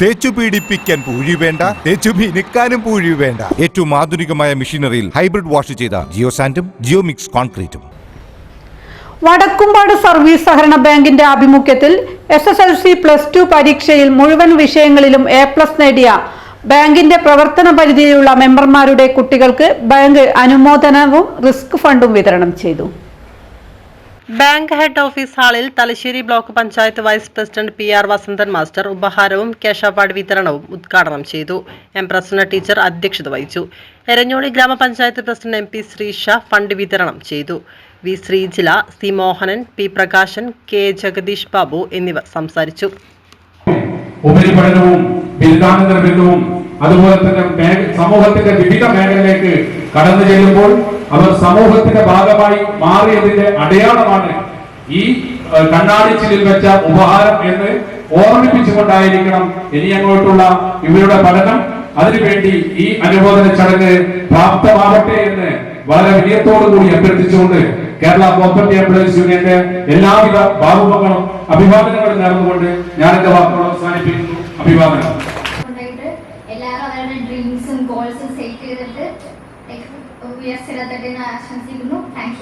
തേച്ചു പീഡിപ്പിക്കാൻ പൂഴി വേണ്ട തേച്ചു മിനുക്കാനും പൂഴി വേണ്ട. ഏറ്റവും ആധുനികമായ മെഷീനറിയിൽ ഹൈബ്രിഡ് വാഷ് ചെയ്ത ജിയോ സാൻഡും ജിയോ മിക്സ് കോൺക്രീറ്റും. വടക്കുംപാട് സർവീസ് സഹകരണ ബാങ്കിന്റെ ആഭിമുഖ്യത്തിൽ S S L C plus two പരീക്ഷയിൽ മുഴുവൻ വിഷയങ്ങളിലും എ പ്ലസ് നേടിയ ബാങ്കിന്റെ പ്രവർത്തന പരിധിയിലുള്ള മെമ്പർമാരുടെ കുട്ടികൾക്ക് ബാങ്ക് അനുമോദനവും റിസ്ക് ഫണ്ടും വിതരണം ചെയ്തു. ബാങ്ക് ഹെഡ് ഓഫീസ് ഹാളിൽ Thalassery block panchayat vice president P R Vasanthan master ഉപഹാരവും cash award വിതരണവും ഉദ്ഘാടനം ചെയ്തു. എം പ്രസന്ന ടീച്ചർ അധ്യക്ഷത വഹിച്ചു. Eranholi grama panchayat president M P Sreesha fund വിതരണം ചെയ്തു. V Sreejila C Mohanan P Prakashan K Jagadeesh Babu എന്നിവർ സംസാരിച്ചു. ബിരുദാനന്തര ബിരുദവും അതുപോലെ തന്നെ സമൂഹത്തിന്റെ വിവിധ മേഖലയിലേക്ക് കടന്നു ചെല്ലുമ്പോൾ അവർ സമൂഹത്തിന്റെ ഭാഗമായി മാറിയതിന്റെ അടയാളമാണ് ഈ കണ്ണാടിച്ചിലിൽ വെച്ച ഉപഹാരം എന്ന് ഓർമ്മിപ്പിച്ചുകൊണ്ടായിരിക്കണം ഇനി അങ്ങോട്ടുള്ള ഇവരുടെ പഠനം. അതിനുവേണ്ടി ഈ അനുമോദന ചടങ്ങ് പ്രാപ്തമാവട്ടെ എന്ന് വളരെ വിനയത്തോടു കൂടി അഭ്യർത്ഥിച്ചുകൊണ്ട് കേരള കോപ്പറേറ്റീവ് എംപ്ലോയീസ് യൂണിയന്റെ എല്ലാവിധ ബാബുമക്കളും അഭിവാദനങ്ങളും നേർന്നുകൊണ്ട് ഞാൻ എന്റെ വാക്കുകൾ അവസാനിപ്പിക്കുന്നു. അഭിവാദനം. ഡ്രീംസും ഗോൾസും സെറ്റ് ചെയ്തിട്ട് ഉയർച്ചെടുത്തിട്ട് ആശംസിക്കുന്നു താങ്ക്